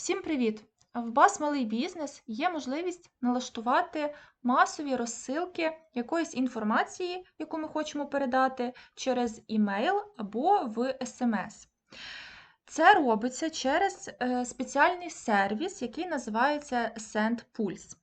Всім привіт! В Бас Малий Бізнес є можливість налаштувати масові розсилки якоїсь інформації, яку ми хочемо передати, через імейл або в СМС. Це робиться через е, спеціальний сервіс, який називається SendPulse.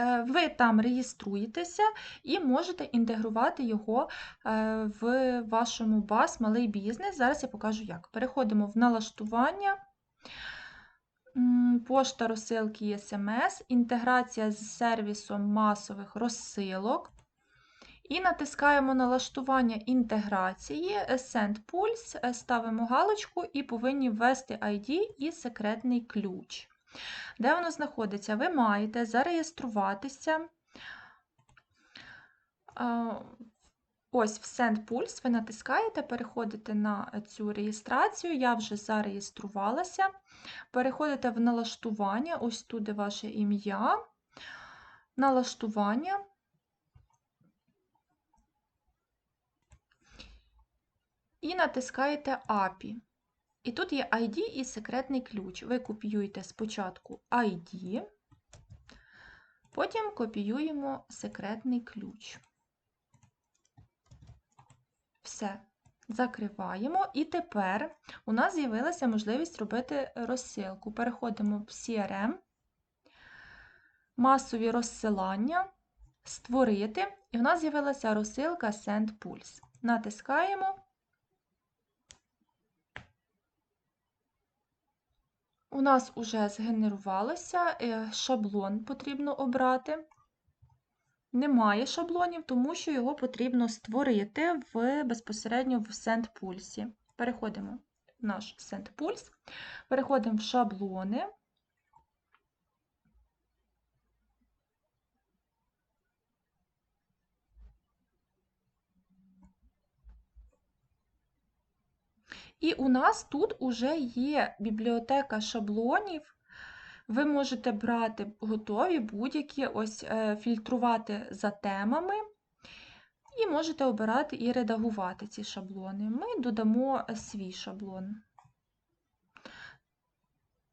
Е, Ви там реєструєтеся і можете інтегрувати його е, в вашому бас малий бізнес. Зараз я покажу як. Переходимо в налаштування. Пошта розсилки і СМС, інтеграція з сервісом масових розсилок. І натискаємо налаштування інтеграції е, Send Pulse, е, ставимо галочку і повинні ввести ID і секретний ключ. Де воно знаходиться? Ви маєте зареєструватися. Ось в Send Pulse ви натискаєте, переходите на цю реєстрацію. Я вже зареєструвалася. Переходите в налаштування, ось тут де ваше ім'я, налаштування. І натискаєте API. І тут є ID і секретний ключ. Ви копіюєте спочатку ID, потім копіюємо секретний ключ. Все. Закриваємо. І тепер у нас з'явилася можливість робити розсилку. Переходимо в CRM, масові розсилання, створити, і в нас з'явилася розсилка Send Pulse. Натискаємо. У нас вже згенерувалося, е, шаблон потрібно обрати. Немає шаблонів, тому що його потрібно створити в, безпосередньо в SendPulse. Переходимо в наш SendPulse, переходимо в шаблони. І у нас тут уже є бібліотека шаблонів. Ви можете брати готові будь-які, ось е, фільтрувати за темами, і можете обирати і редагувати ці шаблони. Ми додамо свій шаблон.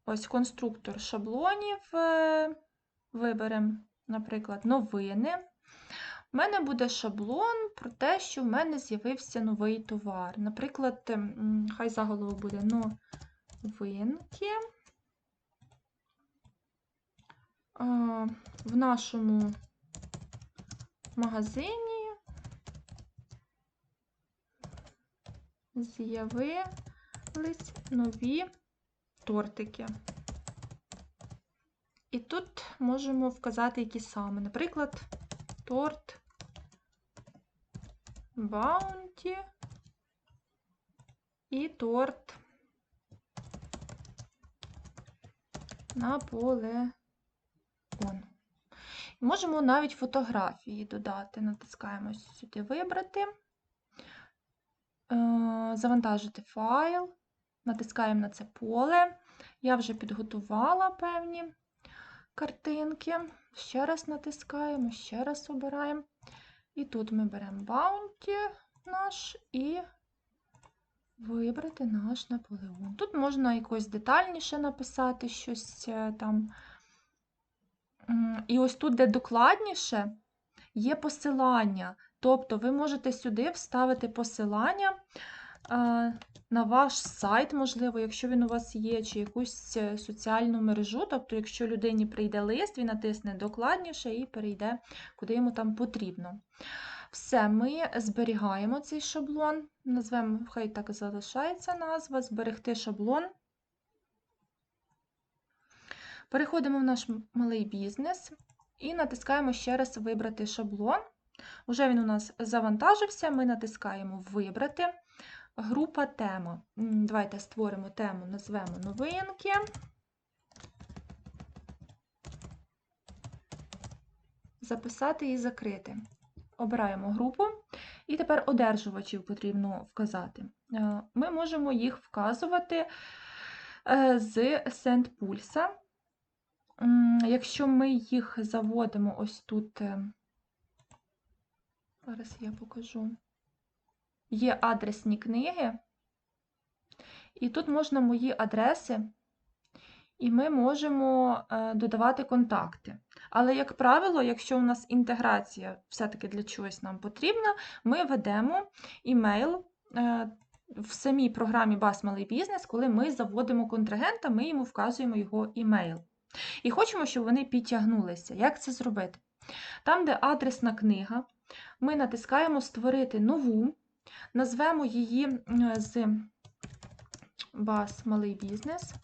Ось конструктор шаблонів е, виберемо, наприклад, новини. У мене буде шаблон про те, що в мене з'явився новий товар. Наприклад, хай заголовок буде новинки. В нашому магазині з'явились нові тортики. І тут можемо вказати, які саме. Наприклад, торт Баунті і торт Наполеон. Можемо навіть фотографії додати. Натискаємо сюди Вибрати, е, завантажити файл, натискаємо на це поле. Я вже підготувала певні картинки. Ще раз натискаємо, ще раз обираємо. І тут ми беремо баунті наш і вибрати наш Наполеон. Тут можна якось детальніше написати щось е, там. І ось тут, де докладніше, є посилання. Тобто ви можете сюди вставити посилання на ваш сайт, можливо, якщо він у вас є, чи якусь е, соціальну мережу. Тобто, якщо людині прийде лист, він натисне докладніше і перейде, куди йому там потрібно. Все, ми зберігаємо цей шаблон, назвемо, хай так залишається назва, зберегти шаблон. Переходимо в наш малий бізнес і натискаємо ще раз Вибрати шаблон. Уже він у нас завантажився, ми натискаємо Вибрати. Група тема. Давайте створимо тему, назвемо новинки. Записати і закрити. Обираємо групу, і тепер одержувачів потрібно вказати. Е, ми можемо їх вказувати е, з SendPulse. Якщо ми їх заводимо ось тут, е, зараз я покажу, є адресні книги, і тут можна мої адреси і ми можемо е, додавати контакти. Але, як правило, якщо у нас інтеграція все-таки для чогось нам потрібна, ми ведемо імейл е, в самій програмі Бас Малий Бізнес, коли ми заводимо контрагента, ми йому вказуємо його імейл. І хочемо, щоб вони підтягнулися. Як це зробити? Там, де адресна книга, ми натискаємо Створити нову, назвемо її з Бас Малий Бізнес.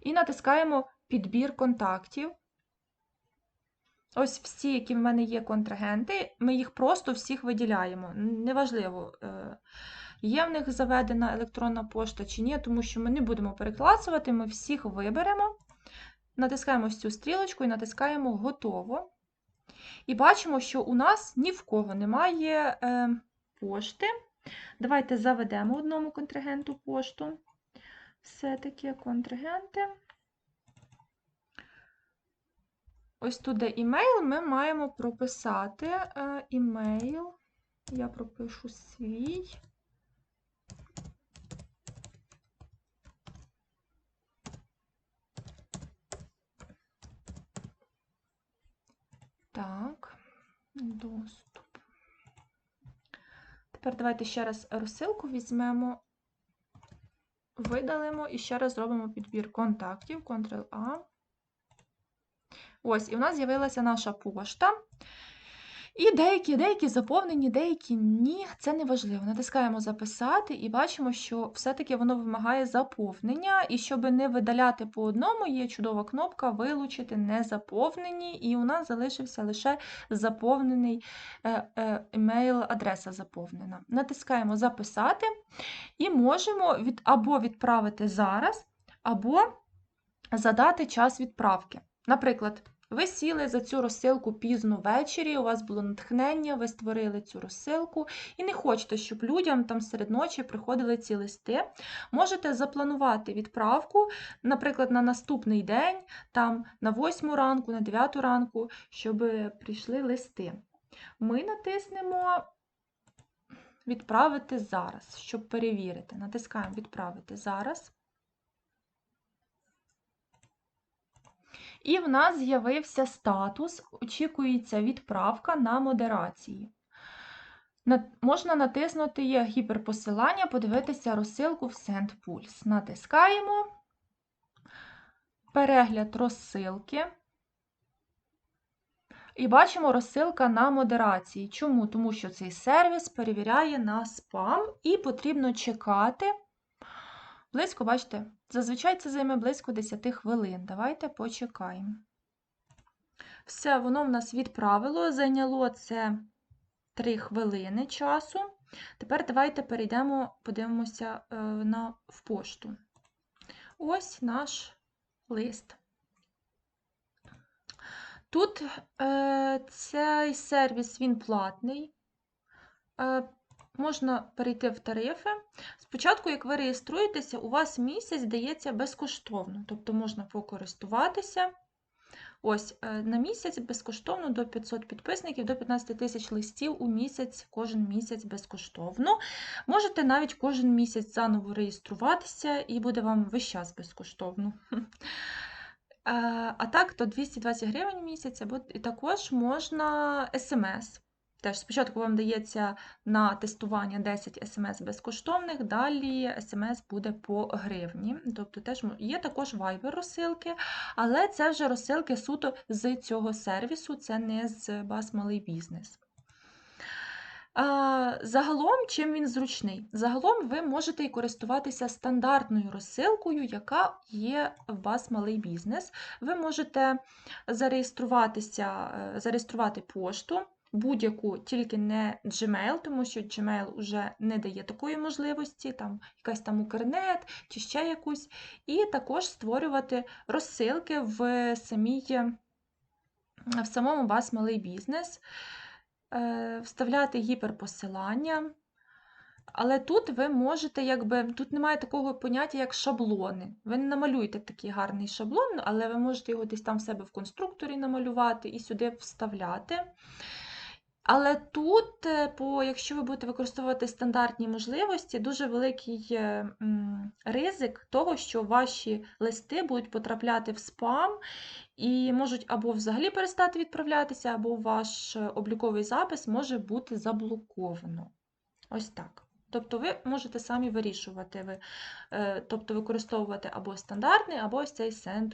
І натискаємо Підбір контактів. Ось всі, які в мене є контрагенти, ми їх просто всіх виділяємо. Неважливо, е, є в них заведена електронна пошта чи ні, тому що ми не будемо перекласувати, ми всіх виберемо, натискаємо цю стрілочку і натискаємо Готово. І бачимо, що у нас ні в кого немає е, пошти. Давайте заведемо одному контрагенту пошту. Все-таки контрагенти. Ось тут, де імейл, ми маємо прописати е, імейл. Я пропишу свій. Так, доступ. Тепер давайте ще раз розсилку візьмемо, видалимо і ще раз зробимо підбір контактів, Ctrl-A. Ось, і в нас з'явилася наша пошта. І деякі деякі заповнені, деякі ні, це не важливо. Натискаємо Записати і бачимо, що все-таки воно вимагає заповнення. І щоб не видаляти по одному, є чудова кнопка Вилучити незаповнені, і у нас залишився лише заповнений е, е, емейл-адреса заповнена. Натискаємо Записати і можемо від, або відправити зараз, або задати час відправки. Наприклад, ви сіли за цю розсилку пізно ввечері, у вас було натхнення, ви створили цю розсилку і не хочете, щоб людям там серед ночі приходили ці листи. Можете запланувати відправку, наприклад, на наступний день, там на 8 ранку, на 9 ранку, щоб прийшли листи. Ми натиснемо Відправити зараз, щоб перевірити. Натискаємо Відправити зараз. І в нас з'явився статус, очікується відправка на модерації. Можна натиснути гіперпосилання, подивитися розсилку в SendPulse. Натискаємо перегляд розсилки. І бачимо розсилка на модерації. Чому? Тому що цей сервіс перевіряє на спам і потрібно чекати. Близько, бачите, зазвичай це займе близько 10 хвилин. Давайте почекаємо. Все, воно в нас відправило, зайняло це 3 хвилини часу. Тепер давайте перейдемо, подивимося е, на, в пошту. Ось наш лист. Тут е, цей сервіс він платний. Е, можна перейти в тарифи. Спочатку, як ви реєструєтеся, у вас місяць дається безкоштовно, тобто можна покористуватися. Ось, е, на місяць безкоштовно до 500 підписників, до 15 тисяч листів у місяць, кожен місяць безкоштовно. Можете навіть кожен місяць заново реєструватися, і буде вам весь час безкоштовно. Е, а так, то 220 гривень в місяць, або також можна смс. Теж спочатку вам дається на тестування 10 смс безкоштовних, далі смс буде по гривні. Тобто теж є також Viber розсилки, але це вже розсилки суто з цього сервісу, це не з бас малий бізнес. Загалом, чим він зручний? Загалом ви можете і користуватися стандартною розсилкою, яка є в бас малий бізнес. Ви можете зареєструватися, е, зареєструвати пошту будь-яку, тільки не Gmail, тому що Gmail вже не дає такої можливості, там якась там Укрнет чи ще якусь, і також створювати розсилки в самій, в самому вас малий бізнес, е, вставляти гіперпосилання. Але тут ви можете, якби, тут немає такого поняття, як шаблони. Ви не намалюєте такий гарний шаблон, але ви можете його десь там в себе в конструкторі намалювати і сюди вставляти. Але тут, е, по, якщо ви будете використовувати стандартні можливості, дуже великий е, ризик того, що ваші листи будуть потрапляти в спам і можуть або взагалі перестати відправлятися, або ваш е, обліковий запис може бути заблоковано. Ось так. Тобто ви можете самі вирішувати, ви, тобто використовувати або стандартний, або ось цей Send.